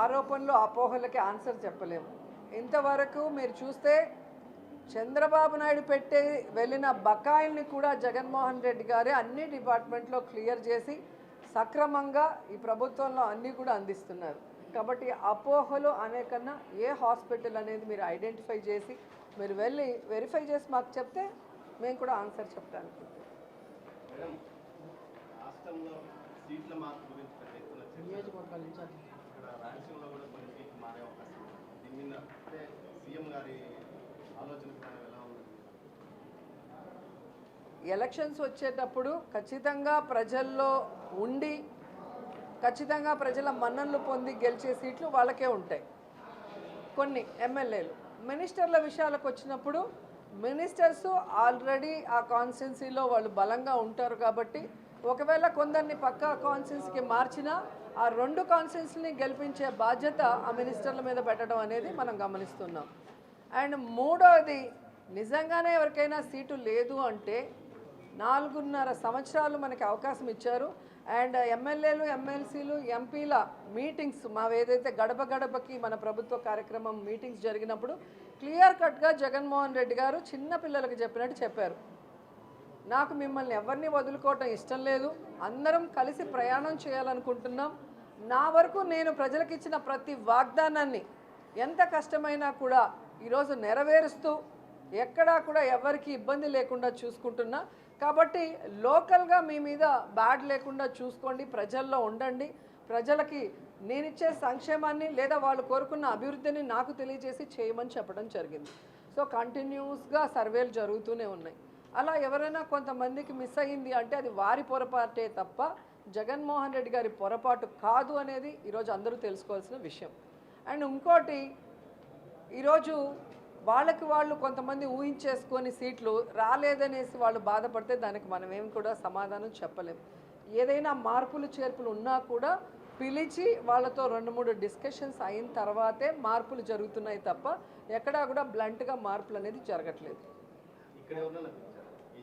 ఆరోపణలు అపోహలకి ఆన్సర్ చెప్పలేము. ఇంతవరకు మీరు చూస్తే చంద్రబాబు నాయుడు పెట్టే వెళ్ళిన బకాయిల్ని కూడా జగన్మోహన్ రెడ్డి గారే అన్ని డిపార్ట్మెంట్లో క్లియర్ చేసి సక్రమంగా ఈ ప్రభుత్వంలో అన్నీ కూడా అందిస్తున్నారు. కాబట్టి అపోహలు అనే కన్నా ఏ హాస్పిటల్ అనేది మీరు ఐడెంటిఫై చేసి మీరు వెళ్ళి వెరిఫై చేసి మాకు చెప్తే మేము కూడా ఆన్సర్ చెప్తానికి మేడం రాష్ట్రంలో సీట్ల మార్పు గురించి పెద్ద ఎత్తున చర్చ. ఇక్కడ రాయలసీమలో కూడా కొన్ని సీట్లు మారే అవకాశం ఉంది. దీని మీద అంటే సీఎం గారి ఆలోచన విధానం ఎలా ఉంది ఎలక్షన్స్ వచ్చేటప్పుడు ఖచ్చితంగా ప్రజల్లో ఉండి ఖచ్చితంగా ప్రజల మన్ననలు పొంది గెలిచే సీట్లు వాళ్ళకే ఉంటాయి కొన్ని ఎమ్మెల్యేలు మినిస్టర్ల విషయాలకు వచ్చినప్పుడు మినిస్టర్స్ ఆల్రెడీ ఆ కాన్స్టిట్యున్సీలో వాళ్ళు బలంగా ఉంటారు కాబట్టి ఒకవేళ కొందరిని పక్క కాన్సెన్స్కి మార్చినా ఆ రెండు కాన్సెన్స్ని గెలిపించే బాధ్యత ఆ మినిస్టర్ల మీద పెట్టడం అనేది మనం గమనిస్తున్నాం. అండ్ మూడవది నిజంగానే ఎవరికైనా సీటు లేదు అంటే నాలుగున్నర సంవత్సరాలు మనకి అవకాశం ఇచ్చారు. అండ్ ఎమ్మెల్యేలు ఎమ్మెల్సీలు ఎంపీల మీటింగ్స్ మా ఏదైతే గడప గడపకి మన ప్రభుత్వ కార్యక్రమం మీటింగ్స్ జరిగినప్పుడు క్లియర్ కట్గా జగన్మోహన్ రెడ్డి గారు చిన్న పిల్లలకు చెప్పినట్టు చెప్పారు. నాకు మిమ్మల్ని ఎవరిని వదులుకోవటం ఇష్టం లేదు. అందరం కలిసి ప్రయాణం చేయాలనుకుంటున్నాం. నా వరకు నేను ప్రజలకు ఇచ్చిన ప్రతి వాగ్దానాన్ని ఎంత కష్టమైనా కూడా ఈరోజు నెరవేరుస్తూ ఎక్కడా కూడా ఎవరికి ఇబ్బంది లేకుండా చూసుకుంటున్నా. కాబట్టి లోకల్గా మీ మీద బ్యాడ్ లేకుండా చూసుకోండి ప్రజల్లో ఉండండి. ప్రజలకి నేనిచ్చే సంక్షేమాన్ని లేదా వాళ్ళు కోరుకున్న అభివృద్ధిని నాకు తెలియజేసి చేయమని చెప్పడం జరిగింది. సో కంటిన్యూస్గా సర్వేలు జరుగుతూనే ఉన్నాయి. అలా ఎవరైనా కొంతమందికి మిస్ అయ్యింది అంటే అది వారి పొరపాటే తప్ప జగన్మోహన్ రెడ్డి గారి పొరపాటు కాదు అనేది ఈరోజు అందరూ తెలుసుకోవాల్సిన విషయం. అండ్ ఇంకోటి ఈరోజు వాళ్ళకి వాళ్ళు కొంతమంది ఊహించేసుకొని సీట్లు రాలేదనేసి వాళ్ళు బాధపడితే దానికి మనం ఏం కూడా సమాధానం చెప్పలేము ఏదైనా మార్పులు చేర్పులు ఉన్నా కూడా పిలిచి వాళ్ళతో రెండు మూడు డిస్కషన్స్ అయిన తర్వాతే మార్పులు జరుగుతున్నాయి తప్ప ఎక్కడా కూడా బ్లంట్గా మార్పులు అనేది జరగట్లేదు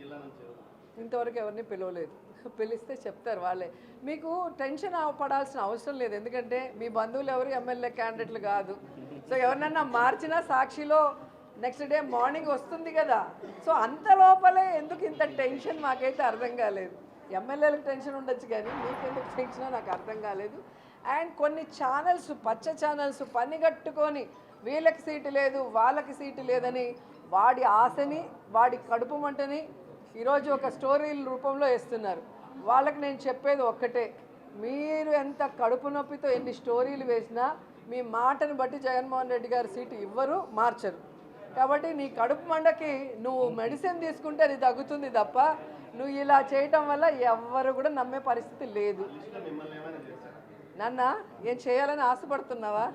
జిల్లా నుంచి ఇంతవరకు ఎవరిని పిలవలేదు. పిలిస్తే చెప్తారు వాళ్ళే. మీకు టెన్షన్ పడాల్సిన అవసరం లేదు. ఎందుకంటే మీ బంధువులు ఎవరు ఎమ్మెల్యే క్యాండిడేట్లు కాదు. సో ఎవరినన్నా మార్చినా సాక్షిలో నెక్స్ట్ డే మార్నింగ్ వస్తుంది కదా. సో అంత లోపలే ఎందుకు ఇంత టెన్షన్ మాకైతే అర్థం కాలేదు. ఎమ్మెల్యేలకు టెన్షన్ ఉండొచ్చు కానీ మీకెందుకు టెన్షన్ నాకు అర్థం కాలేదు. అండ్ కొన్ని ఛానల్స్ పచ్చ ఛానల్స్ పనిగట్టుకొని వీళ్ళకి సీటు లేదు వాళ్ళకి సీటు లేదని వాడి ఆశని వాడి కడుపు మంటని ఈరోజు ఒక స్టోరీల రూపంలో వేస్తున్నారు. వాళ్ళకి నేను చెప్పేది ఒక్కటే. మీరు ఎంత కడుపు నొప్పితో ఎన్ని స్టోరీలు వేసినా మీ మాటను బట్టి జగన్మోహన్ రెడ్డి గారి సీటు ఇవ్వరు మార్చరు. కాబట్టి నీ కడుపు మండకి నువ్వు మెడిసిన్ తీసుకుంటే అది తగ్గుతుంది తప్ప నువ్వు ఇలా చేయటం వల్ల ఎవ్వరు కూడా నమ్మే పరిస్థితి లేదు. నాన్న ఏం చేయాలని ఆశపడుతున్నావా?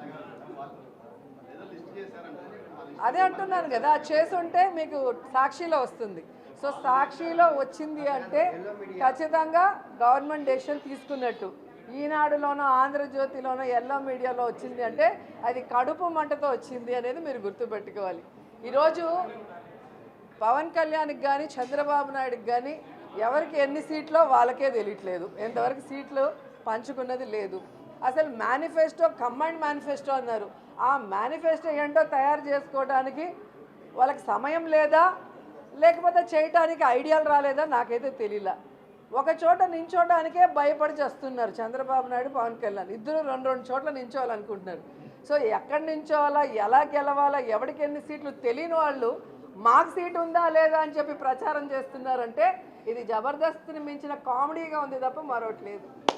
అదే అంటున్నాను కదా చేసుంటే మీకు సాక్షిలో వస్తుంది. సో సాక్షిలో వచ్చింది అంటే ఖచ్చితంగా గవర్నమెంట్ డెసిషన్ తీసుకున్నట్టు. ఈనాడులోనో ఆంధ్రజ్యోతిలోనో ఎల్లో మీడియాలో వచ్చింది అంటే అది కడుపు మంటతో వచ్చింది అనేది మీరు గుర్తుపెట్టుకోవాలి. ఈరోజు పవన్ కళ్యాణ్కి కానీ చంద్రబాబు నాయుడుకి కానీ ఎవరికి ఎన్ని సీట్లో వాళ్ళకే తెలియట్లేదు. ఎంతవరకు సీట్లు పంచుకున్నది లేదు. అసలు మేనిఫెస్టో కంబైండ్ మేనిఫెస్టో అన్నారు. ఆ మేనిఫెస్టో ఏంటో తయారు చేసుకోవడానికి వాళ్ళకి సమయం లేదా? లేకపోతే చేయటానికి ఐడియాలు రాలేదా నాకైతే తెలియలా ఒక చోట నించోడానికే భయపడి చేస్తున్నారు చంద్రబాబు నాయుడు పవన్ కళ్యాణ్. ఇద్దరు రెండు రెండు చోట్ల నించోవాలనుకుంటున్నారు. సో ఎక్కడి నించోవాలా ఎలా గెలవాలా ఎవరికి ఎన్ని సీట్లు తెలియని వాళ్ళు మాకు సీట్ ఉందా లేదా అని చెప్పి ప్రచారం చేస్తున్నారంటే ఇది జబర్దస్త్ని మించిన కామెడీగా ఉంది తప్ప మరొకటి లేదు.